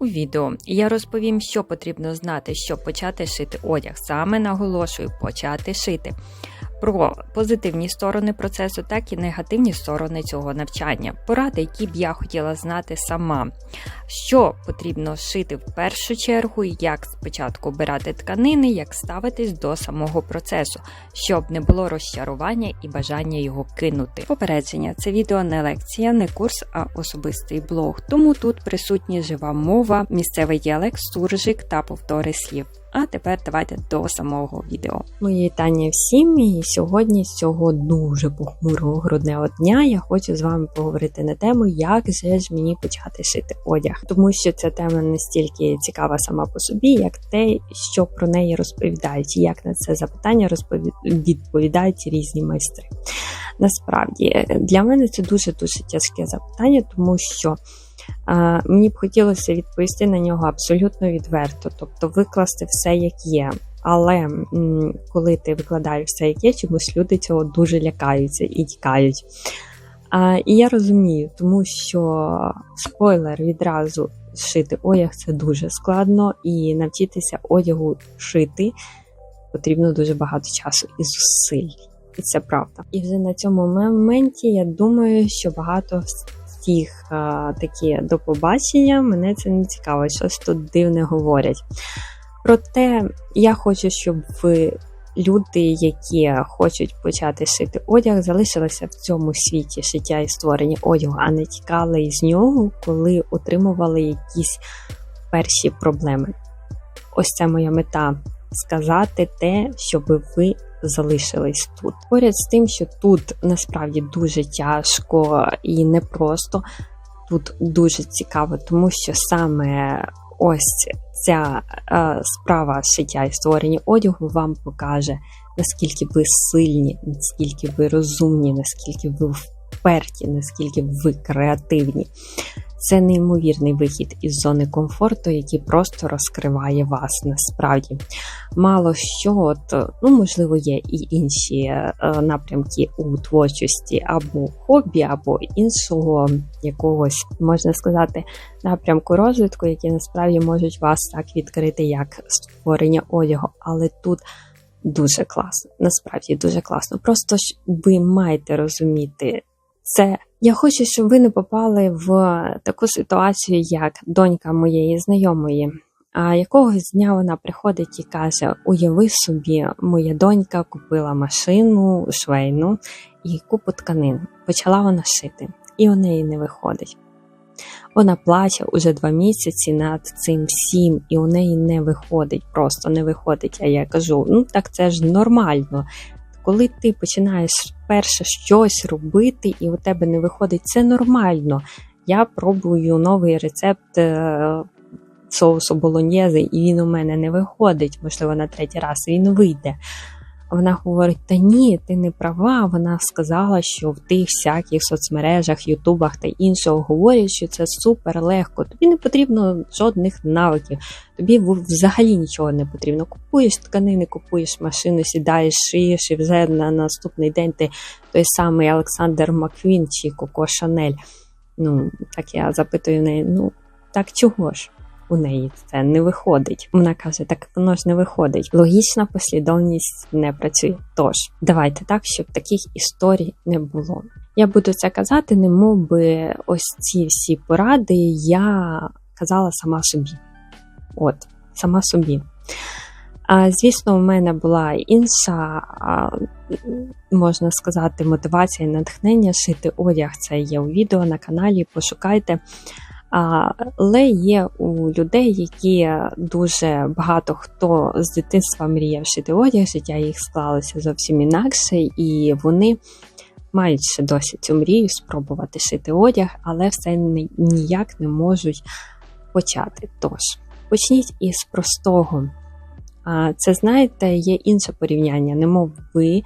У відео я розповім, що потрібно знати, щоб почати шити одяг. Саме наголошую почати шити. Про позитивні сторони процесу, так і негативні сторони цього навчання. Поради, які б я хотіла знати сама. Що потрібно шити в першу чергу, як спочатку обирати тканини, як ставитись до самого процесу, щоб не було розчарування і бажання його кинути. Попередження це відео не лекція, не курс, а особистий блог. Тому тут присутні жива мова, місцевий діалект, суржик та повтори слів. А тепер давайте до самого відео. Мої вітання всім. І сьогодні, з цього дуже похмурого грудневого дня, я хочу з вами поговорити на тему, як же ж мені почати шити одяг, тому що ця тема настільки цікава сама по собі, як те, що про неї розповідають, і як на це запитання розпові... відповідають різні майстри. Насправді для мене це дуже дуже тяжке запитання, тому що. Мені б хотілося відповісти на нього абсолютно відверто, тобто викласти все як є. Але коли ти викладаєш все як є, чомусь люди цього дуже лякаються і тікають. А, І я розумію, тому що спойлер відразу шити одяг це дуже складно, і навчитися одягу шити потрібно дуже багато часу і зусиль. І це правда. І вже на цьому моменті я думаю, що багато всіх а, такі до побачення, мене це не цікаво, щось тут дивне говорять. Проте я хочу, щоб ви, люди, які хочуть почати шити одяг, залишилися в цьому світі шиття і створення одягу, а не тікали із нього, коли отримували якісь перші проблеми. Ось це моя мета сказати те, щоб ви залишились тут. Поряд з тим, що тут насправді дуже тяжко і непросто, тут дуже цікаво, тому що саме ось ця е, справа шиття і створення одягу вам покаже, наскільки ви сильні, наскільки ви розумні, наскільки ви вперті, наскільки ви креативні. Це неймовірний вихід із зони комфорту, який просто розкриває вас насправді. Мало що, от, ну, можливо, є і інші е, напрямки у творчості або хобі, або іншого якогось, можна сказати, напрямку розвитку, які насправді можуть вас так відкрити, як створення одягу. Але тут. Дуже класно, насправді дуже класно. Просто ж ви маєте розуміти це я хочу, щоб ви не попали в таку ситуацію, як донька моєї знайомої. А якогось дня вона приходить і каже: Уяви собі, моя донька купила машину швейну і купу тканин. Почала вона шити, і у неї не виходить. Вона плаче уже два місяці над цим всім, і у неї не виходить, просто не виходить. А я кажу: ну так це ж нормально коли ти починаєш перше щось робити, і у тебе не виходить, це нормально. Я пробую новий рецепт е, соусу болоньєзи, і він у мене не виходить, можливо, на третій раз він вийде. Вона говорить: Та ні, ти не права. Вона сказала, що в тих всяких соцмережах, ютубах та іншого говорять, що це супер легко. Тобі не потрібно жодних навиків, тобі взагалі нічого не потрібно. Купуєш тканини, купуєш машину, сідаєш, шиєш, і вже на наступний день ти той самий Олександр Маквін чи Коко Шанель. Ну, так я запитую неї: ну так чого ж? У неї це не виходить. Вона каже, так воно ж не виходить. Логічна послідовність не працює. Тож, давайте так, щоб таких історій не було. Я буду це казати, не би ось ці всі поради я казала сама собі. От, сама собі. А, Звісно, у мене була інша, можна сказати, мотивація і натхнення шити одяг. Це є у відео на каналі. Пошукайте. Але є у людей, які дуже багато хто з дитинства мріяв шити одяг, життя їх склалося зовсім інакше, і вони мають ще досі цю мрію спробувати шити одяг, але все ніяк не можуть почати. Тож, почніть із простого. Це, знаєте, є інше порівняння, немов ви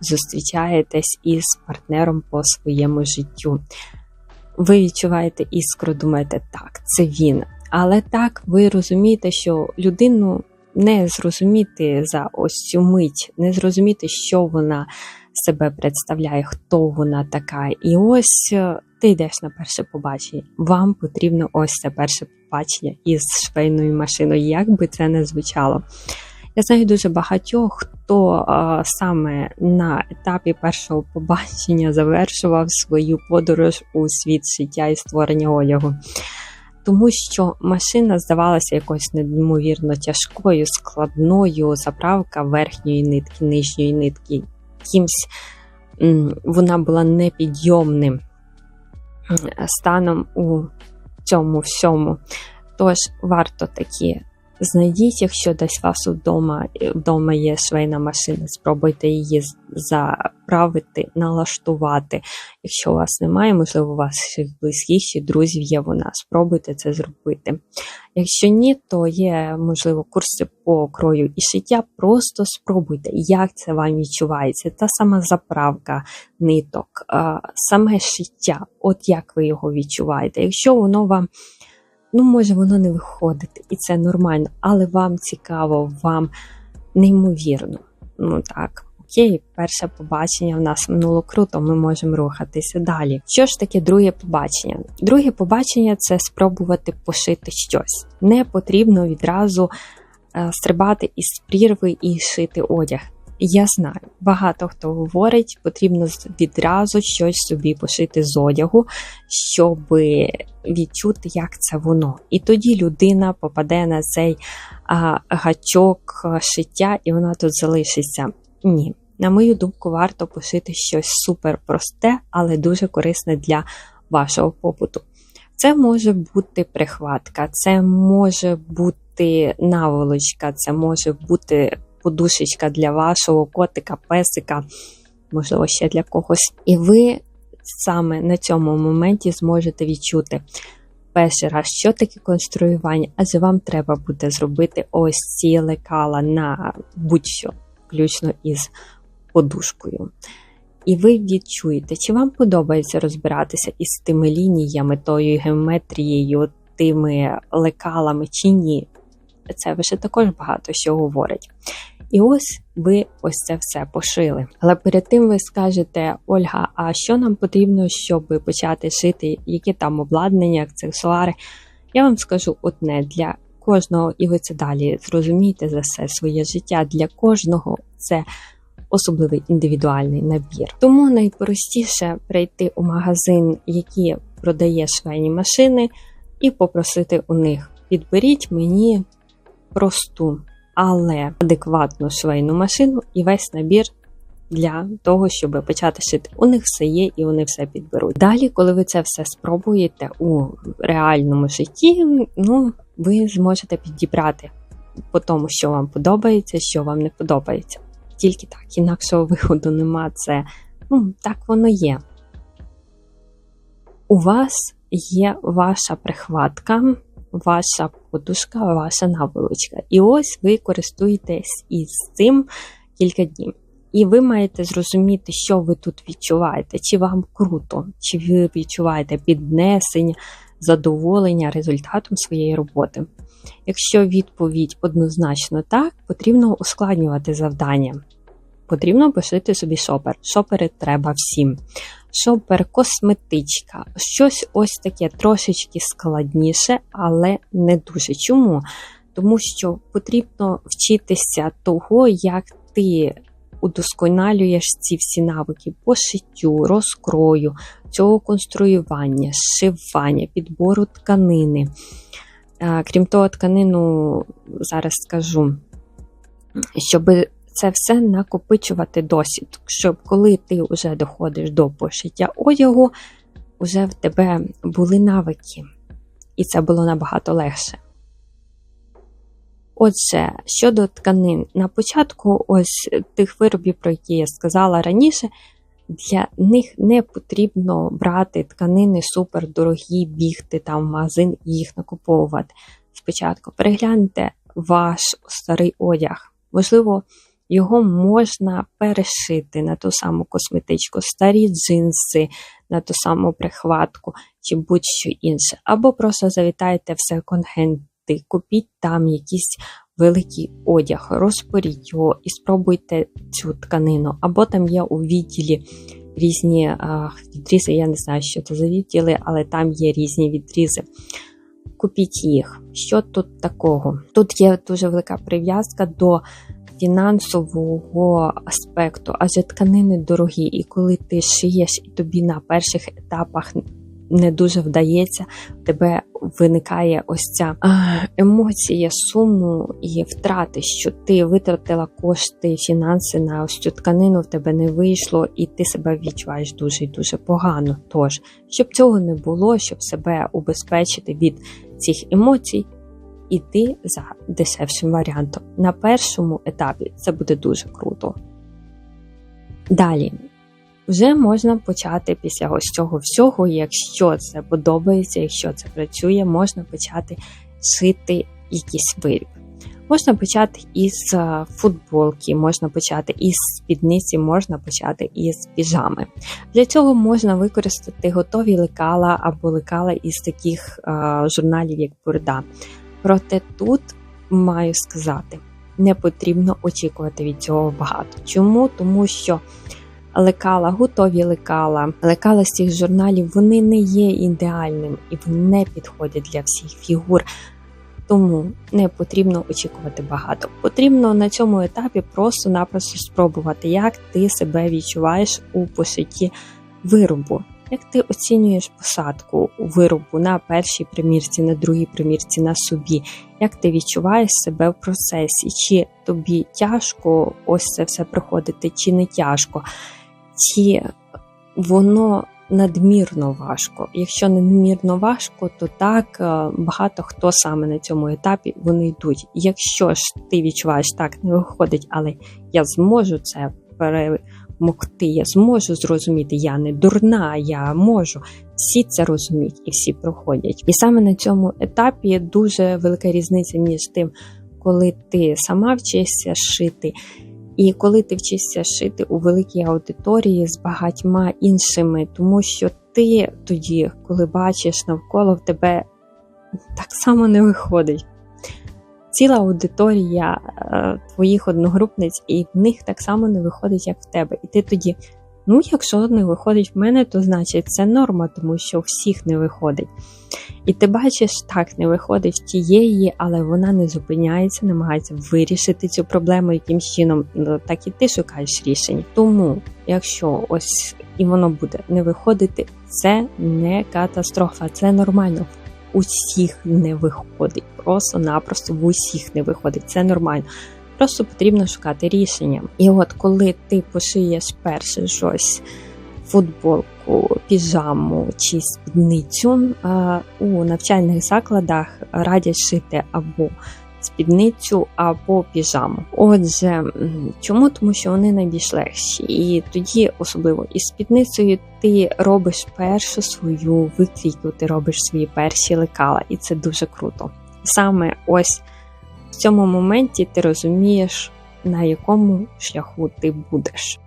зустрічаєтесь із партнером по своєму життю ви відчуваєте іскру, думаєте, так, це він. Але так ви розумієте, що людину не зрозуміти за ось цю мить, не зрозуміти, що вона себе представляє, хто вона така. І ось е, ти йдеш на перше побачення. Вам потрібно ось це перше побачення із швейною машиною, як би це не звучало. Я знаю дуже багатьох, хто а, саме на етапі першого побачення завершував свою подорож у світ життя і створення одягу. Тому що машина здавалася якось неймовірно тяжкою, складною, заправка верхньої нитки, нижньої нитки. Кимсь вона була непідйомним станом у цьому всьому. Тож варто такі Знайдіть, якщо десь у вас вдома вдома є швейна машина, спробуйте її заправити, налаштувати. Якщо у вас немає, можливо, у вас близьких чи друзів є вона, спробуйте це зробити. Якщо ні, то є, можливо, курси по крою і шиття. Просто спробуйте, як це вам відчувається. Та сама заправка ниток, саме шиття, от як ви його відчуваєте. Якщо воно вам ну, може воно не виходити, і це нормально, але вам цікаво, вам неймовірно. Ну так. Окей, перше побачення в нас минуло круто, ми можемо рухатися далі. Що ж таке друге побачення? Друге побачення це спробувати пошити щось. Не потрібно відразу е, стрибати із прірви і шити одяг. Я знаю, багато хто говорить, потрібно відразу щось собі пошити з одягу, щоб відчути, як це воно. І тоді людина попаде на цей а, гачок шиття, і вона тут залишиться. Ні. На мою думку, варто пошити щось супер просте, але дуже корисне для вашого побуту. Це може бути прихватка, це може бути наволочка, це може бути подушечка для вашого котика, песика, можливо, ще для когось. І ви саме на цьому моменті зможете відчути перший раз, що таке конструювання, адже вам треба буде зробити ось ці лекала на будь-що, включно із подушкою. І ви відчуєте, чи вам подобається розбиратися із тими лініями, тою геометрією, тими лекалами, чи ні. Це вже також багато що говорить. І ось ви ось це все пошили. Але перед тим ви скажете, Ольга, а що нам потрібно, щоб почати шити, які там обладнання, аксесуари? Я вам скажу одне для кожного, і ви це далі зрозумієте за все своє життя. Для кожного це особливий індивідуальний набір. Тому найпростіше прийти у магазин, який продає швейні машини, і попросити у них: підберіть мені просту але адекватну швейну машину і весь набір для того, щоб почати шити. У них все є і вони все підберуть. Далі, коли ви це все спробуєте у реальному житті, ну ви зможете підібрати по тому, що вам подобається, що вам не подобається. Тільки так, інакшого виходу нема. Це ну, так воно є. У вас є ваша прихватка, ваша подушка, ваша наволочка. І ось ви користуєтесь із цим кілька днів. І ви маєте зрозуміти, що ви тут відчуваєте, чи вам круто, чи ви відчуваєте піднесення, задоволення результатом своєї роботи. Якщо відповідь однозначно так, потрібно ускладнювати завдання. Потрібно пошити собі шопер. Шопери треба всім шопер, косметичка. Щось ось таке трошечки складніше, але не дуже. Чому? Тому що потрібно вчитися того, як ти удосконалюєш ці всі навики по шиттю, розкрою, цього конструювання, зшивання, підбору тканини. Крім того, тканину зараз скажу, щоб це все накопичувати досвід, щоб коли ти вже доходиш до пошиття одягу, вже в тебе були навики, і це було набагато легше. Отже, щодо тканин, на початку ось тих виробів, про які я сказала раніше, для них не потрібно брати тканини супердорогі, бігти там в магазин і їх накуповувати. Спочатку перегляньте ваш старий одяг. Можливо, його можна перешити на ту саму косметичку, старі джинси, на ту саму прихватку чи будь-що інше. Або просто завітайте в секонд-хенди, купіть там якийсь великий одяг, розпоріть його і спробуйте цю тканину. Або там є у відділі різні а, відрізи. Я не знаю, що це за відділи, але там є різні відрізи. купіть їх. Що тут такого? Тут є дуже велика прив'язка до фінансового аспекту, адже тканини дорогі, і коли ти шиєш і тобі на перших етапах не дуже вдається, в тебе виникає ось ця емоція суму і втрати, що ти витратила кошти, фінанси на ось цю тканину, в тебе не вийшло, і ти себе відчуваєш дуже і дуже погано. Тож, щоб цього не було, щоб себе убезпечити від цих емоцій. Іти за дешевшим варіантом. На першому етапі це буде дуже круто. Далі, вже можна почати після ось цього всього, якщо це подобається, якщо це працює, можна почати шити якийсь виріб. Можна почати із футболки, можна почати із спідниці, можна почати із піжами. Для цього можна використати готові лекала або лекала із таких а, журналів, як Бурда. Проте тут маю сказати, не потрібно очікувати від цього багато. Чому? Тому що лекала, готові лекала, лекала з цих журналів вони не є ідеальним і вони не підходять для всіх фігур. Тому не потрібно очікувати багато. Потрібно на цьому етапі просто-напросто спробувати, як ти себе відчуваєш у пошитті виробу. Як ти оцінюєш посадку виробу на першій примірці, на другій примірці, на собі? Як ти відчуваєш себе в процесі? Чи тобі тяжко ось це все проходити, чи не тяжко? Чи воно надмірно важко? Якщо надмірно важко, то так е, багато хто саме на цьому етапі вони йдуть. Якщо ж ти відчуваєш так, не виходить, але я зможу це пере могти, я зможу зрозуміти, я не дурна, я можу. Всі це розуміють і всі проходять. І саме на цьому етапі є дуже велика різниця між тим, коли ти сама вчишся шити. І коли ти вчишся шити у великій аудиторії з багатьма іншими, тому що ти тоді, коли бачиш навколо в тебе так само не виходить ціла аудиторія е, твоїх одногрупниць, і в них так само не виходить, як в тебе. І ти тоді, ну, якщо не виходить в мене, то значить це норма, тому що всіх не виходить. І ти бачиш, так, не виходить в тієї, але вона не зупиняється, намагається вирішити цю проблему якимсь чином, ну, так і ти шукаєш рішення. Тому, якщо ось і воно буде не виходити, це не катастрофа, це нормально усіх не виходить. Просто-напросто в усіх не виходить. Це нормально. Просто потрібно шукати рішення. І от коли ти пошиєш перше щось, футболку, піжаму чи спідницю у навчальних закладах радять шити або спідницю або піжаму. Отже, чому? Тому що вони найбільш легші. І тоді, особливо із спідницею, ти робиш першу свою викрійку, ти робиш свої перші лекала, і це дуже круто. Саме ось в цьому моменті ти розумієш, на якому шляху ти будеш.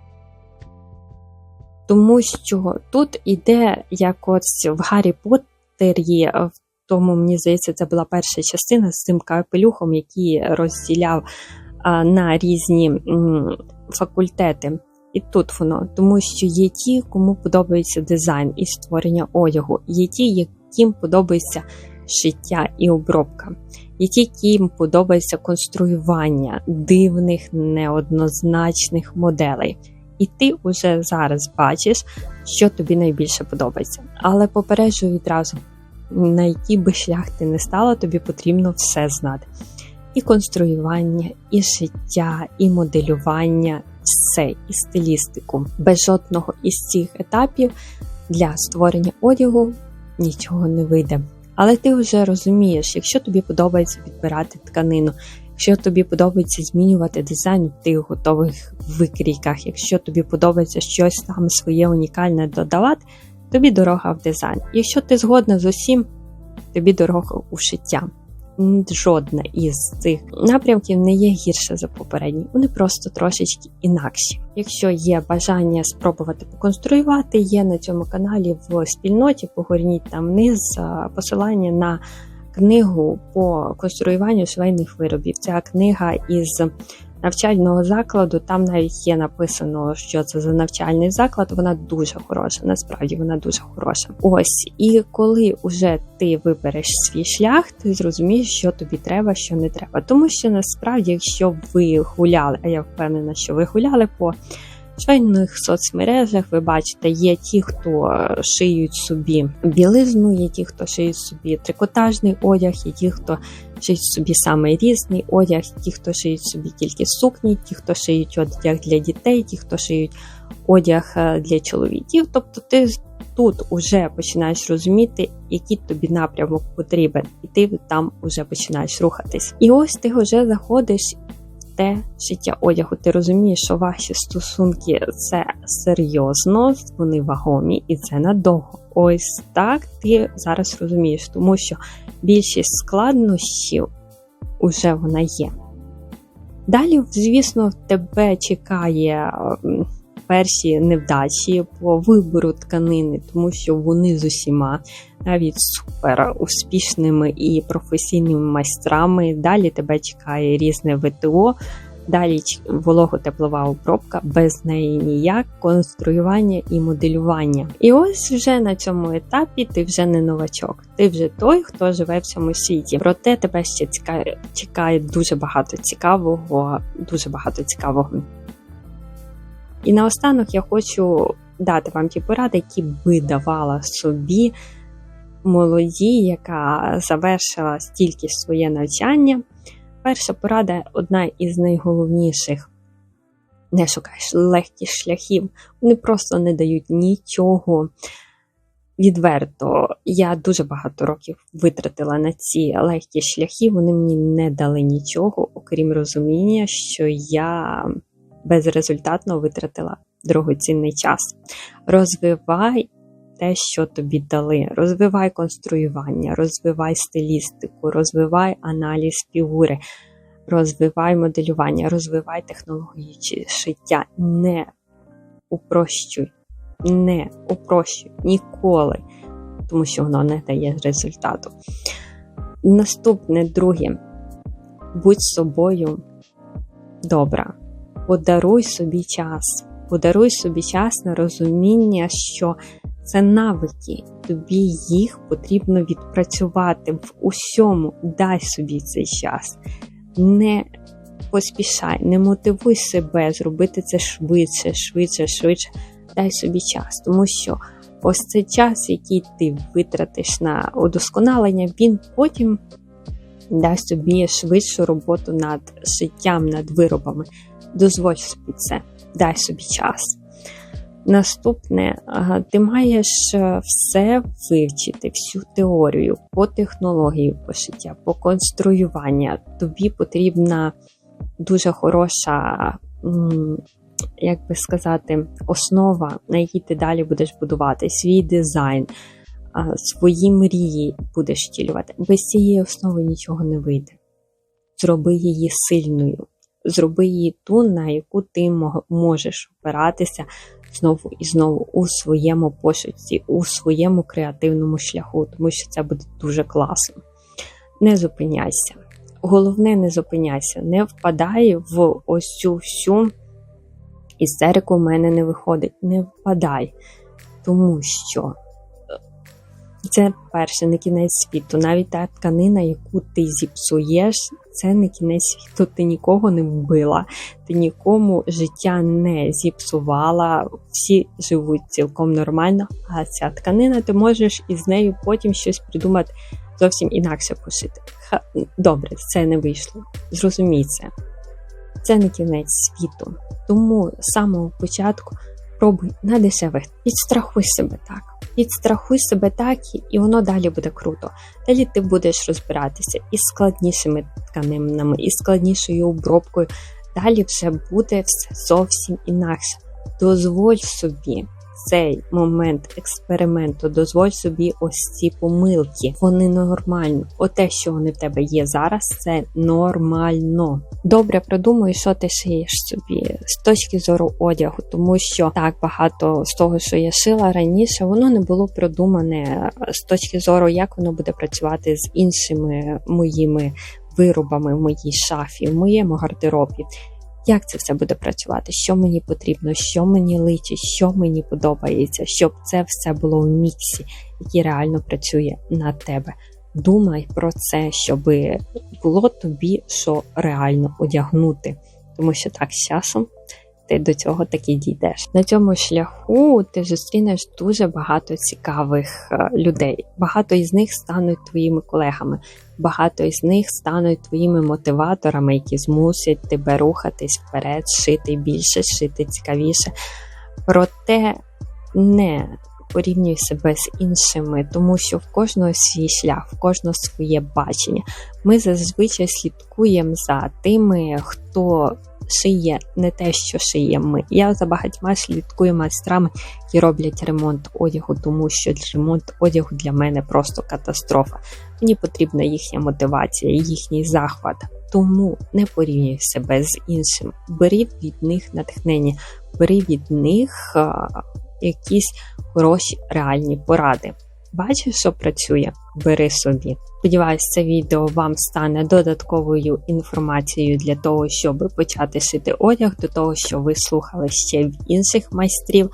Тому що тут іде як ось в Гаррі Поттері, в тому, мені здається, це була перша частина з цим капелюхом, який розділяв на різні факультети. І тут воно, тому що є ті, кому подобається дизайн і створення одягу, є ті, яким подобається шиття і обробка, є ті, яким подобається конструювання дивних неоднозначних моделей. І ти вже зараз бачиш, що тобі найбільше подобається. Але попереджую відразу, на який би шлях ти не стала, тобі потрібно все знати. І конструювання, і життя, і моделювання, все, і стилістику. Без жодного із цих етапів для створення одягу нічого не вийде. Але ти вже розумієш, якщо тобі подобається підбирати тканину, якщо тобі подобається змінювати дизайн в тих готових викрійках, якщо тобі подобається щось там своє унікальне додавати тобі дорога в дизайн. Якщо ти згодна з усім, тобі дорога у шиття. Жодна із цих напрямків не є гірша за попередні, вони просто трошечки інакші. Якщо є бажання спробувати поконструювати, є на цьому каналі в спільноті, погорніть там вниз посилання на книгу по конструюванню швейних виробів. Ця книга із навчального закладу. Там навіть є написано, що це за навчальний заклад. Вона дуже хороша. Насправді вона дуже хороша. Ось і коли уже ти вибереш свій шлях, ти зрозумієш, що тобі треба, що не треба. Тому що насправді, якщо ви гуляли, а я впевнена, що ви гуляли по швейних соцмережах, ви бачите, є ті, хто шиють собі білизну, є ті, хто шиють собі трикотажний одяг, є ті, хто шиють собі саме різний одяг, ті, хто шиють собі тільки сукні, ті, хто шиють одяг для дітей, ті, хто шиють одяг е, для чоловіків. Тобто ти тут уже починаєш розуміти, який тобі напрямок потрібен, і ти там вже починаєш рухатись. І ось ти вже заходиш. Те шиття одягу, ти розумієш, що ваші стосунки це серйозно, вони вагомі і це надовго. Ось так ти зараз розумієш, тому що більшість складнощів уже вона є. Далі, звісно, тебе чекає перші невдачі по вибору тканини, тому що вони з усіма навіть супер успішними і професійними майстрами. Далі тебе чекає різне ВТО. Далі волого-теплова обробка, без неї ніяк, конструювання і моделювання. І ось вже на цьому етапі ти вже не новачок, ти вже той, хто живе в цьому світі. Проте тебе ще чекає, дуже багато цікавого, дуже багато цікавого. І наостанок я хочу дати вам ті поради, які би давала собі молоді, яка завершила стільки своє навчання. Перша порада одна із найголовніших. Не шукаєш легких шляхів, вони просто не дають нічого відверто. Я дуже багато років витратила на ці легкі шляхи, вони мені не дали нічого, окрім розуміння, що я безрезультатно витратила дорогоцінний час. Розвивай те, що тобі дали. Розвивай конструювання, розвивай стилістику, розвивай аналіз фігури, розвивай моделювання, розвивай технології шиття. Не упрощуй, не упрощуй ніколи, тому що воно не дає результату. Наступне друге, будь собою добра, подаруй собі час. Подаруй собі час на розуміння, що це навики, тобі їх потрібно відпрацювати в усьому. Дай собі цей час. Не поспішай, не мотивуй себе зробити це швидше, швидше, швидше. Дай собі час, тому що ось цей час, який ти витратиш на удосконалення, він потім дасть собі швидшу роботу над життям, над виробами. Дозволь собі це, дай собі час. Наступне, ти маєш е, все вивчити, всю теорію по технології пошиття, по конструювання. Тобі потрібна дуже хороша, як би сказати, основа, на якій ти далі будеш будувати свій дизайн, свої мрії будеш втілювати. Без цієї основи нічого не вийде. Зроби її сильною. Зроби її ту, на яку ти можеш опиратися знову і знову у своєму пошуці, у своєму креативному шляху, тому що це буде дуже класно. Не зупиняйся. Головне, не зупиняйся, не впадай в ось цю всю істерику в мене не виходить. Не впадай, тому що це перше не кінець світу. Навіть та тканина, яку ти зіпсуєш, це не кінець світу. Ти нікого не вбила, ти нікому життя не зіпсувала. Всі живуть цілком нормально. А ця тканина, ти можеш із нею потім щось придумати зовсім інакше пошити. Добре, це не вийшло. Зрозумій це. Це не кінець світу. Тому з самого початку пробуй на дешевих, підстрахуй себе так підстрахуй себе так, і воно далі буде круто. Далі ти будеш розбиратися із складнішими тканинами, із складнішою обробкою. Далі вже буде все зовсім інакше. Дозволь собі цей момент експерименту, дозволь собі ось ці помилки. Вони нормальні. Оте, що вони в тебе є зараз, це нормально. Добре продумуй, що ти шиєш собі з точки зору одягу, тому що так багато з того, що я шила раніше, воно не було продумане з точки зору, як воно буде працювати з іншими моїми виробами в моїй шафі, в моєму гардеробі. Як це все буде працювати, що мені потрібно, що мені личить, що мені подобається, щоб це все було в міксі, який реально працює на тебе. Думай про це, щоб було тобі що реально одягнути, тому що так з часом ти до цього таки дійдеш. На цьому шляху ти зустрінеш дуже багато цікавих е, людей. Багато із них стануть твоїми колегами, багато із них стануть твоїми мотиваторами, які змусять тебе рухатись вперед, шити більше, шити цікавіше. Проте не порівнюй себе з іншими, тому що в кожного свій шлях, в кожного своє бачення. Ми зазвичай слідкуємо за тими, хто шиє не те, що шиє ми. Я за багатьма слідкую майстрами, які роблять ремонт одягу, тому що ремонт одягу для мене просто катастрофа. Мені потрібна їхня мотивація, їхній захват. Тому не порівнюй себе з іншим. Бери від них натхнення, бери від них а, якісь хороші реальні поради. Бачиш, що працює, бери собі. Сподіваюсь, це відео вам стане додатковою інформацією для того, щоб почати шити одяг, до того, що ви слухали ще в інших майстрів,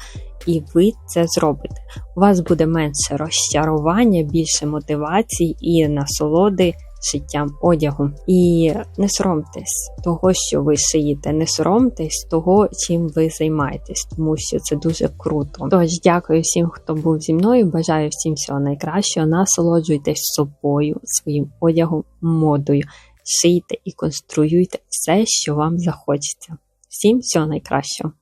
і ви це зробите. У вас буде менше розчарування, більше мотивації і насолоди шиттям одягу. І не соромтесь того, що ви шиєте, не соромтесь того, чим ви займаєтесь, тому що це дуже круто. Тож, дякую всім, хто був зі мною. Бажаю всім всього найкращого. Насолоджуйтесь собою, своїм одягом, модою. Шийте і конструюйте все, що вам захочеться. Всім всього найкращого!